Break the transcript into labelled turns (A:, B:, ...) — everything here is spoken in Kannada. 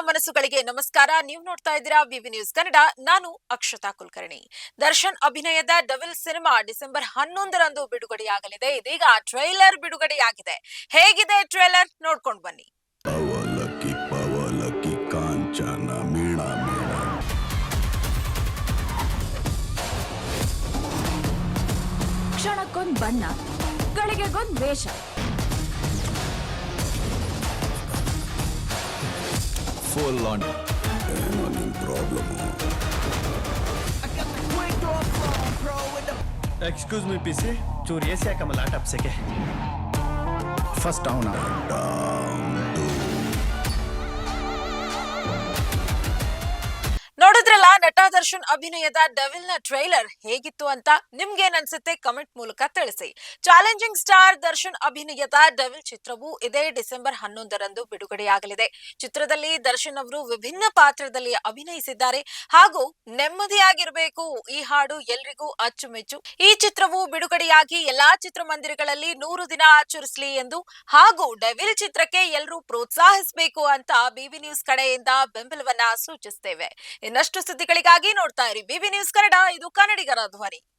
A: ಮನಸ್ಸುಗಳಿಗೆ ನಮಸ್ಕಾರ. ನೀವು ನೋಡ್ತಾ ಇದ್ದೀರಾ ವಿವಿ ನ್ಯೂಸ್ ಕನ್ನಡ. ನಾನು ಅಕ್ಷತಾ ಕುಲಕರ್ಣಿ. ದರ್ಶನ್ ಅಭಿನಯದ ಡಬಲ್ ಸಿನಿಮಾ ಡಿಸೆಂಬರ್ ಹನ್ನೊಂದರಂದು ಬಿಡುಗಡೆಯಾಗಲಿದೆ. ಇದೀಗ ಟ್ರೈಲರ್ ಬಿಡುಗಡೆಯಾಗಿದೆ. ಹೇಗಿದೆ ಟ್ರೈಲರ್? ನೋಡ್ಕೊಂಡು ಬನ್ನಿ.
B: ಕ್ಷಣಕ್ಕೊಂದ್ ಬಣ್ಣ ಗಳಿಗೆಗೊಂದ್ ವೇಷ.
C: full on. Handling
D: problem. Excuse me, PC. चोरी ऐसे कमला टप से
E: के फ़र्स्ट
A: डाउन आ ದರ್ಶನ್ ಅಭಿನಯದ ಡೆವಿಲ್ನ ಟ್ರೈಲರ್ ಹೇಗಿತ್ತು ಅಂತ ನಿಮ್ಗೇನ್ ಅನ್ಸುತ್ತೆ ಕಮೆಂಟ್ ಮೂಲಕ ತಿಳಿಸಿ. ಚಾಲೆಂಜಿಂಗ್ ಸ್ಟಾರ್ ದರ್ಶನ್ ಅಭಿನಯದ ಡೆವಿಲ್ ಚಿತ್ರವು ಇದೇ ಡಿಸೆಂಬರ್ ಹನ್ನೊಂದರಂದು ಬಿಡುಗಡೆಯಾಗಲಿದೆ. ಚಿತ್ರದಲ್ಲಿ ದರ್ಶನ್ ಅವರು ವಿಭಿನ್ನ ಪಾತ್ರದಲ್ಲಿ ಅಭಿನಯಿಸಿದ್ದಾರೆ. ಹಾಗೂ ನೆಮ್ಮದಿಯಾಗಿರಬೇಕು ಈ ಹಾಡು ಎಲ್ರಿಗೂ ಅಚ್ಚುಮೆಚ್ಚು. ಈ ಚಿತ್ರವು ಬಿಡುಗಡೆಯಾಗಿ ಎಲ್ಲಾ ಚಿತ್ರಮಂದಿರಗಳಲ್ಲಿ ನೂರು ದಿನ ಆಚರಿಸಲಿ ಎಂದು ಹಾಗೂ ಡೆವಿಲ್ ಚಿತ್ರಕ್ಕೆ ಎಲ್ಲರೂ ಪ್ರೋತ್ಸಾಹಿಸಬೇಕು ಅಂತ ಬಿಬಿ ನ್ಯೂಸ್ ಕಡೆಯಿಂದ ಬೆಂಬಲವನ್ನ ಸೂಚಿಸುತ್ತೇವೆ ಇನ್ನಷ್ಟು ಸುದ್ದಿಗಳಿಗಾಗಿ ನೋಡ್ತಾ ಇರಿ. ಬಿಬಿ ನ್ಯೂಸ್ ಕನ್ನಡ ಇದು ಕನ್ನಡಿಗರ ಧ್ವನಿ.